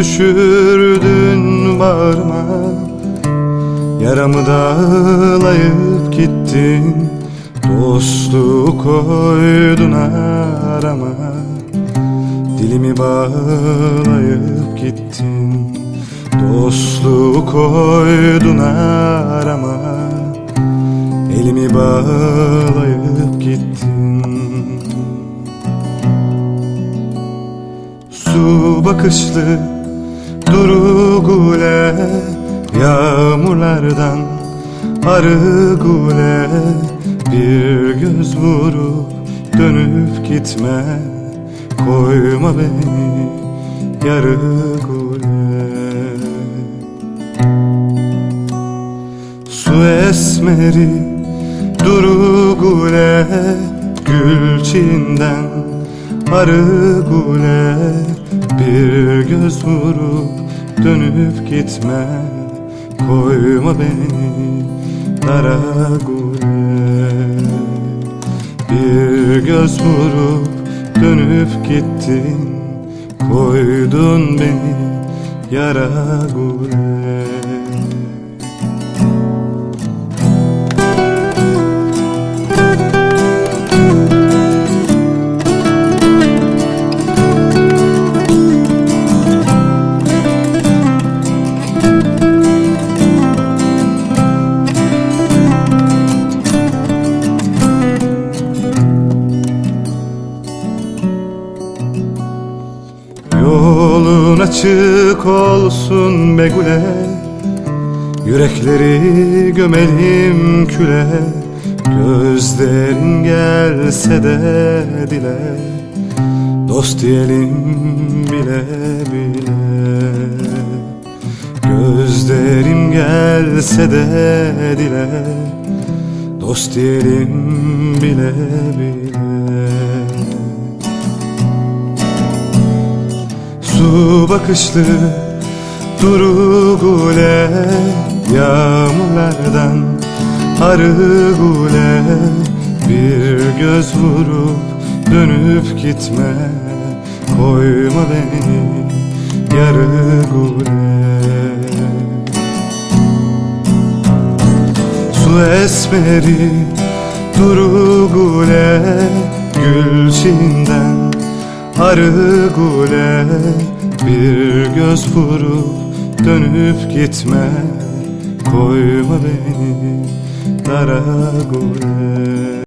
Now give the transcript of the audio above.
düşürdün bağrıma. Yaramı dağlayıp gittin. Dostluğu koydun arama. Dilimi bağlayıp gittin. Dostluğu koydun arama. Elimi bağlayıp gittin Su bakışlı duru gule Yağmurlardan arı gule Bir göz vurup dönüp gitme Koyma beni yarı gule. Su esmeri duru gule arı gule Bir göz vurup dönüp gitme. Koyma beni dara gule. Bir göz vurup dönüp gittin. Koydun beni yara gule açık olsun be güle. Yürekleri gömelim küle. Gözlerin gelse de dile. Dost diyelim bile bile. Gözlerim gelse de dile. Dost diyelim bile bile bakışlı duru gule Yağmurlardan arı gule Bir göz vurup dönüp gitme Koyma beni yarı Su esmeri duru gule Gülçinden arı gule Bir göz vurup dönüp gitme. Koyma beni dara